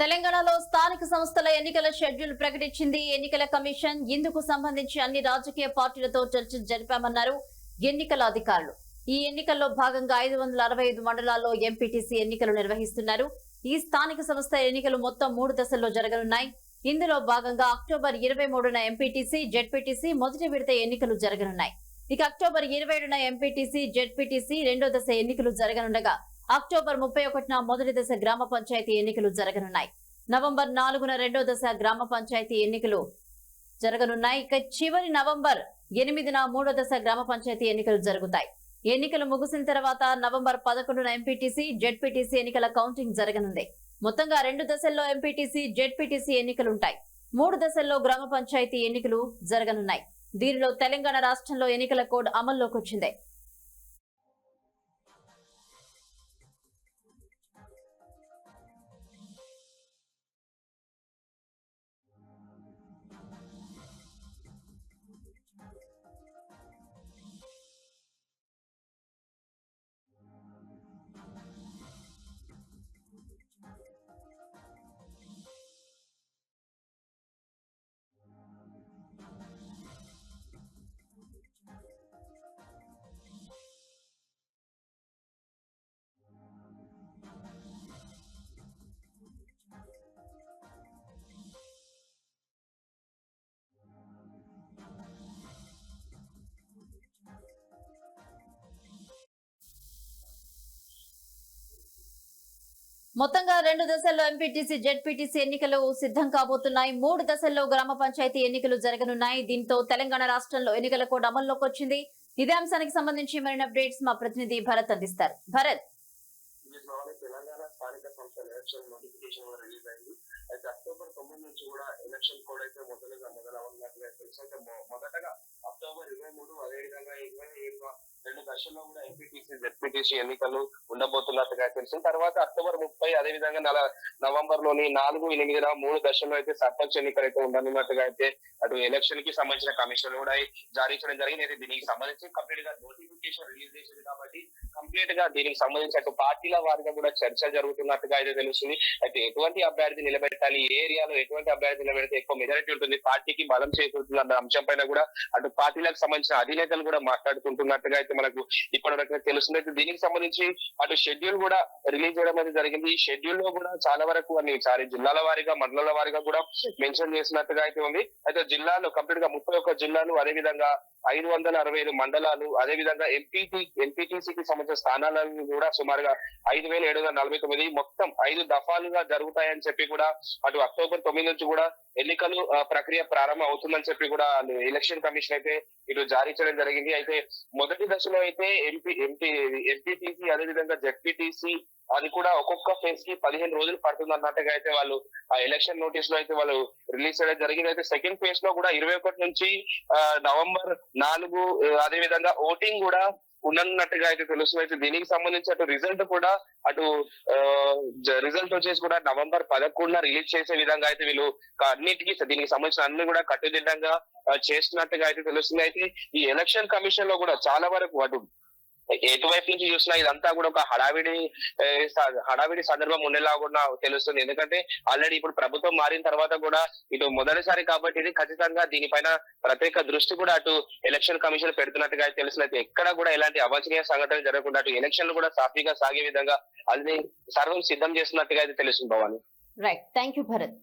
తెలంగాణలో స్థానిక సంస్థల ఎన్నికల షెడ్యూల్ ప్రకటించింది. ఎన్నికల కమిషన్ ఇందుకు సంబంధించి అన్ని రాజకీయ పార్టీలతో చర్చలు జరిపామన్నారు ఎన్నికల అధికారులు. ఈ ఎన్నికల్లో భాగంగా ఐదు వందల అరవై ఐదు మండలాల్లో ఎంపీటీసీ ఎన్నికలు నిర్వహిస్తున్నారు. ఈ స్థానిక సంస్థ ఎన్నికలు మొత్తం మూడు దశల్లో జరగనున్నాయి. ఇందులో భాగంగా అక్టోబర్ ఇరవై మూడున ఎంపీటీసీ జెడ్పీటీసీ మొదటి విడత ఎన్నికలు జరగనున్నాయి. ఇక అక్టోబర్ ఇరవై ఏడున ఎంపీటీసీ జెడ్పీటీసీ రెండో దశ ఎన్నికలు జరగనుండగా అక్టోబర్ ముప్పై ఒకటిన మొదటి దశ గ్రామ పంచాయతీ ఎన్నికలు జరగనున్నాయి. నవంబర్ నాలుగున రెండో దశ గ్రామ పంచాయతీ ఎన్నికలు జరగనున్నాయి. ఇక చివరి నవంబర్ ఎనిమిదిన మూడో దశ గ్రామ పంచాయతీ ఎన్నికలు జరుగుతాయి. ఎన్నికలు ముగిసిన తర్వాత నవంబర్ పదకొండున ఎంపీటీసీ జెడ్పీటీసీ ఎన్నికల కౌంటింగ్ జరగనుంది. మొత్తంగా రెండు దశల్లో ఎంపీటీసీ జెడ్పీటీసీ ఎన్నికలుంటాయి. మూడు దశల్లో గ్రామ పంచాయతీ ఎన్నికలు జరగనున్నాయి. దీనిలో తెలంగాణ రాష్ట్రంలో ఎన్నికల కోడ్ అమల్లోకి వచ్చింది మొత్తంగా రెండు దశల్లో ఎంపీటీసీ జెడ్పీటీసీ ఎన్నికలు సిద్ధం కాబోతున్నాయి. మూడు దశల్లో గ్రామ పంచాయతీ ఎన్నికలు జరగనున్నాయి. దీంతో తెలంగాణ రాష్ట్రంలో ఎన్నికల కోడ్ అమల్లోకి వచ్చింది. ఇదే అంశానికి సంబంధించి మరిన్ని అప్డేట్స్ మా ప్రతినిధి భరత్ అందిస్తారు. భరత్. తెలంగాణ స్థానిక సంస్థల ఎలక్షన్ నోటిఫికేషన్ కూడా రిలీజ్ అయింది. అయితే అక్టోబర్ తొమ్మిది నుంచి కూడా ఎలక్షన్ కోడ్ అయితే మొదలుగా మొదలవుతున్నట్టుగా తెలుసు. అయితే మొదటగా అక్టోబర్ ఇరవై మూడు అదేవిధంగా ఇరవై రెండు దశల్లో కూడా ఎంపీటీసీ జెడ్పీటీసీ ఎన్నికలు ఉండబోతున్నట్టుగా తెలిసిన తర్వాత అక్టోబర్ ముప్పై అదే విధంగా నల నవంబర్లోని నాలుగు ఎనిమిదిన మూడు దశల్లో అయితే సర్పంచ్ ఎన్నికలు అయితే ఉండనున్నట్టుగా అయితే అటు ఎలక్షన్కి సంబంధించిన కమిషన్ కూడా జారీ చేయడం జరిగింది. అయితే దీనికి సంబంధించి కంప్లీట్గా నోటిఫికేషన్ రిలీజ్ చేసింది కాబట్టి కంప్లీట్గా దీనికి సంబంధించి అటు పార్టీల వారిగా కూడా చర్చ జరుగుతున్నట్టుగా అయితే తెలుస్తుంది. అయితే ఎటువంటి అభ్యర్థి నిలబెట్టాలి? ఏ ఏరియాలో ఎటువంటి అభ్యర్థి నిలబెడితే ఎక్కువ మెజారిటీ ఉంటుంది? పార్టీకి బలం చేకూరుతుంది అన్న అంశం పైన కూడా అటు పార్టీలకు సంబంధించిన అధినేతలు కూడా మాట్లాడుకుంటున్నట్టుగా అయితే మనకు ఇప్పటివరకు తెలుస్తుంది అయితే దీనికి సంబంధించి అటు షెడ్యూల్ కూడా రిలీజ్ చేయడం అనేది జరిగింది. ఈ షెడ్యూల్లో కూడా చాలా వరకు అన్ని సారీ జిల్లాల వారీగా మండలాల వారీగా కూడా మెన్షన్ చేసినట్టుగా అయితే ఉంది. అయితే జిల్లాలో కంప్లీట్గా ముప్పై ఒక్క జిల్లాలు అదే విధంగా ఐదు వందల అరవై ఐదు మండలాలు అదే విధంగా ఎంపీటీ ఎంపీటీసీకి సంబంధించిన స్థానాలను కూడా సుమారుగా ఐదు వేల ఏడు వందల నలభై తొమ్మిది. మొత్తం ఐదు దఫాలుగా జరుగుతాయని చెప్పి కూడా అటు అక్టోబర్ తొమ్మిది నుంచి కూడా ఎన్నికలు ప్రక్రియ ప్రారంభం అవుతుందని చెప్పి కూడా ఎలక్షన్ కమిషన్ అయితే ఇటు జారీ చేయడం జరిగింది. అయితే మొదటి దశలో అయితే ఎంపీ ఎంపీ ఎంపీటీసీ అదే విధంగా జెడ్పీటీసీ అది కూడా ఒక్కొక్క ఫేజ్కి పదిహేను రోజులు పడుతుంది అన్నట్టుగా అయితే వాళ్ళు ఆ ఎలక్షన్ నోటీస్లో అయితే వాళ్ళు రిలీజ్ చేయడం జరిగింది. అయితే సెకండ్ ఫేజ్లో కూడా ఇరవై ఒకటి నుంచి నవంబర్ నాలుగు అదే విధంగా ఓటింగ్ కూడా ఉండనున్నట్టుగా అయితే తెలుస్తుంది. అయితే దీనికి సంబంధించి అటు రిజల్ట్ కూడా అటు రిజల్ట్ వచ్చేసి కూడా నవంబర్ పదకొండున రిలీజ్ చేసే విధంగా అయితే వీళ్ళు అన్నిటికీ దీనికి సంబంధించిన అన్ని కూడా కట్టుదిట్టంగా చేస్తున్నట్టుగా అయితే తెలుస్తుంది. అయితే ఈ ఎలక్షన్ కమిషన్లో కూడా చాలా వరకు అటు ఎటువైపు నుంచి చూసినా ఇదంతా కూడా ఒక హడావిడి హడావిడి సందర్భం ఉండేలా కూడా తెలుస్తుంది. ఎందుకంటే ఆల్రెడీ ఇప్పుడు ప్రభుత్వం మారిన తర్వాత కూడా ఇటు మొదటిసారి కాబట్టి ఇది ఖచ్చితంగా దీనిపైన ప్రత్యేక దృష్టి కూడా అటు ఎలక్షన్ కమిషన్ పెడుతున్నట్టుగా అయితే ఎక్కడ కూడా ఎలాంటి అవాంఛనీయ సంఘటనలు జరగకుండా అటు ఎలక్షన్లు కూడా సాఫీగా సాగే విధంగా అది సర్వం సిద్ధం చేస్తున్నట్టుగా అయితే తెలుస్తుంది Bhavani. Right thank you Bharat